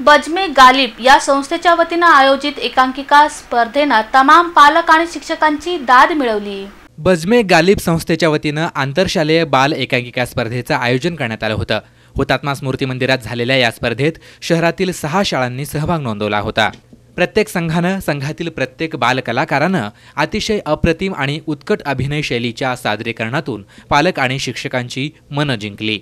बजमे गालिब या संस्थेच्या वतीनं आयोजित एकांकिका स्पर्धेनं तमाम पालक आणि शिक्षकांची दाद मिळवली. बजमे गालिब संस्थेच्या वतीनं आंतरशालेय बाल एकांकिका स्पर्धेचं आयोजन करण्यात आलं होतं. हुतात्मा स्मृती मंदिरात झालेल्या या स्पर्धेत शहरातील सहा शाळांनी सहभाग नोंदवला होता. प्रत्येक संघानं संघातील प्रत्येक बालकलाकारानं अतिशय अप्रतिम आणि उत्कट अभिनय शैलीच्या सादरीकरणातून पालक आणि शिक्षकांची मनं जिंकली.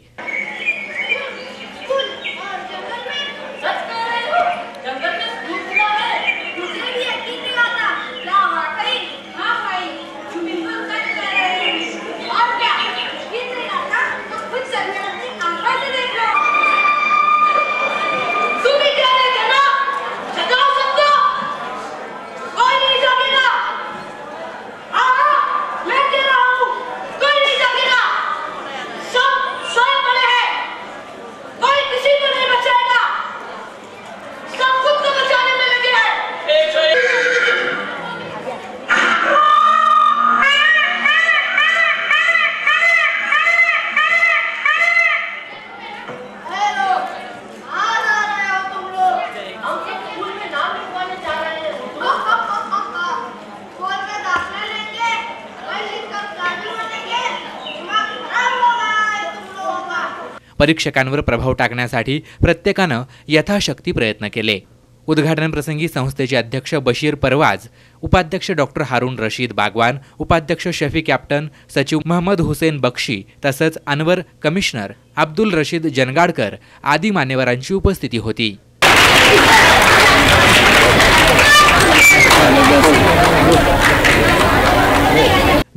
परीक्षकांवर प्रभाव टाकण्यासाठी प्रत्येकानं यथाशक्ती प्रयत्न केले. उद्घाटनप्रसंगी संस्थेचे अध्यक्ष बशीर परवाज उपाध्यक्ष डॉक्टर हारून रशीद बागवान उपाध्यक्ष शफी कॅप्टन सचिव महम्मद हुसेन बक्षी तसंच अनवर कमिशनर अब्दुल रशीद जनगाडकर आदी मान्यवरांची उपस्थिती होती.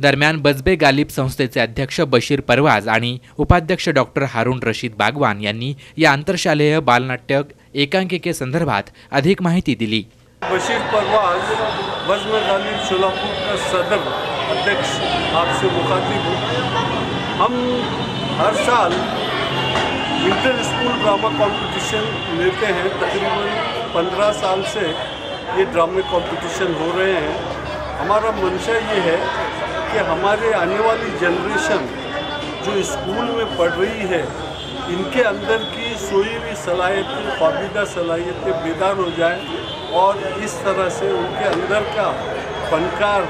दरम्यान बजबे गालिब संस्थेचे अध्यक्ष बशीर परवाज आणि उपाध्यक्ष डॉक्टर हारून रशीद बागवान यांनी या आंतरशालेय बालनाट्य एकांकिकेसंदर्भात अधिक माहिती दिली. बशीर परवाज बज़म गालिब शोलापुर का सदर अध्यक्ष आपसे मुखातिब हम हर साल इंटर स्कूल ड्रामा कंपटीशन लेते हैं। तकरीबन पंद्रह साल से ये ड्रामे कंपटीशन हो रहे हैं। हमारा मंशा ये है कि हमारे आने वाली जनरेशन जो स्कूल में पढ़ रही है, इनके अंदर की सोई हुई सलाहियतें, ख्वाबिदा सलाहियतें बेदार हो जाए और इस तरह से उनके अंदर का फनकार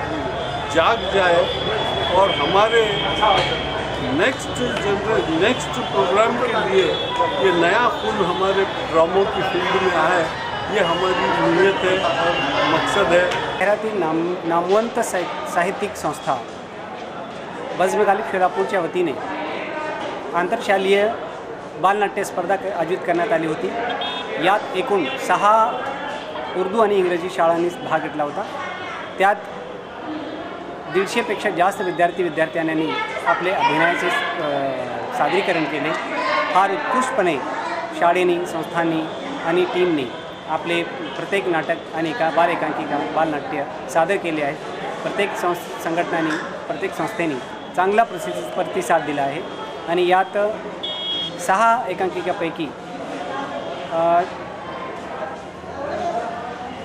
जाग जाए और हमारे नेक्स्ट जनरे नेक्स्ट प्रोग्राम के लिए ये नया खून हमारे ड्रामों की फ़ील्ड में आए ये हमारी नीयत है और मकसद है। शहरातील नाम, नामवंत साहित्यिक संस्था। बजमेगाली खेळापूरच्या वतीने आंतरशालीय बालनाट्य स्पर्धा आयोजित करण्यात आली होती। यात एकूण सहा उर्दू आणि इंग्रजी शाळांनी भाग घेतला होता। त्यात दीडशेपेक्षा जास्त विद्यार्थी विद्यार्थ्यांनी आपले अभिनयाचे सादरीकरण केले. फार उत्कृष्टपणे शाळेनी संस्थांनी आणि टीमने आपले प्रत्येक नाटक आणि एका बाल एकांकिका बालनाट्य सादर केले आहे. प्रत्येक संस संघटनांनी प्रत्येक संस्थेने चांगला प्रसि प्रतिसाद दिला आहे. आणि यात सहा एकांकिकापैकी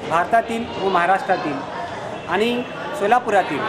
भारतातील व महाराष्ट्रातील आणि सोलापुरातील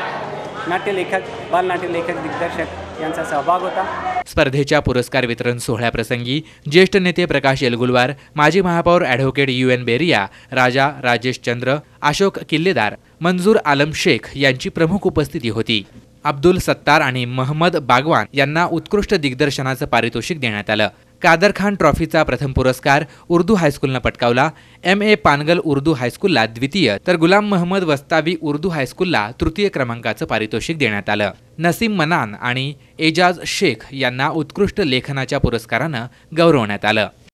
नाट्यलेखक बालनाट्यलेखक दिग्दर्शक यांचा सहभाग होता. स्पर्धेच्या पुरस्कार वितरण सोहळ्याप्रसंगी ज्येष्ठ नेते प्रकाश येलगुलवार माजी महापौर advocate U N Beria Raja Rajesh Chandra Ashok Killedar Manzoor Alam Shaikh यांची प्रमुख उपस्थिती होती. अब्दुल सत्तार आणि महम्मद बागवान यांना उत्कृष्ट दिग्दर्शनाचं पारितोषिक देण्यात आलं. कादर खान ट्रॉफीचा प्रथम पुरस्कार उर्दू हायस्कूलनं पटकावला. एम. ए. पानगल उर्दू हायस्कूलला द्वितीय तर गुलाम महम्मद वस्तावी उर्दू हायस्कूलला तृतीय क्रमांकाचं पारितोषिक देण्यात आलं. नसीम मनान आणि एजाज शेख यांना उत्कृष्ट लेखनाच्या पुरस्कारानं गौरवण्यात आलं.